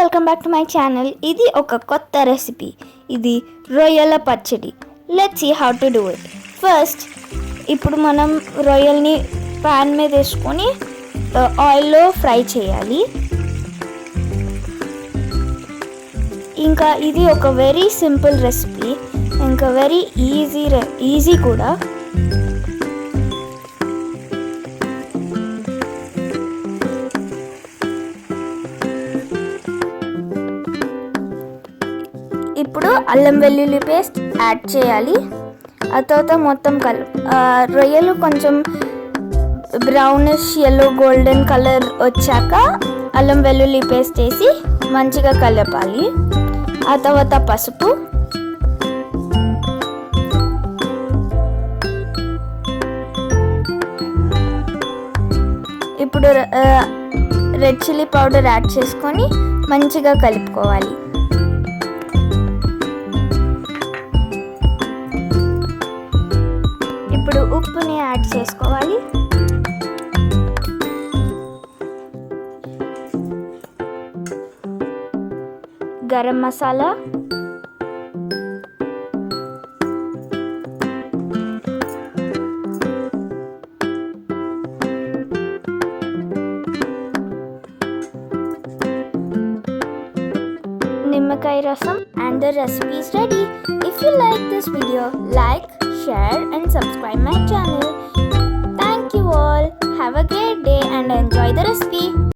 Welcome back to my channel ఇది ఒక కొత్త రెసిపీ ఇది రొయ్యల పచ్చడి. Let see how to do it first ఇప్పుడు మనం రొయ్యల్ని ప్యాన్ మీద వేసుకొని ఆయిల్లో ఫ్రై చేయాలి. ఇంకా ఇది ఒక వెరీ సింపుల్ రెసిపీ ఇంకా వెరీ ఈజీ ఈజీ కూడా. ఇప్పుడు అల్లం వెల్లుల్లి పేస్ట్ యాడ్ చేయాలి. ఆ తర్వాత మొత్తం కల్ రొయ్యలు కొంచెం బ్రౌనిష్ ఎల్లో గోల్డెన్ కలర్ వచ్చాక అల్లం వెల్లుల్లి పేస్ట్ వేసి మంచిగా కలపాలి. ఆ తర్వాత పసుపు. ఇప్పుడు రెడ్ చిల్లీ పౌడర్ యాడ్ చేసుకొని మంచిగా కలుపుకోవాలి. ఉప్పుని యాడ్ చేసుకోవాలి గరం మసాలా నిమ్మకాయ రసం and the recipe is ready. If you like this video, like, share and subscribe my channel. Thank you all. Have a great day and enjoy the recipe.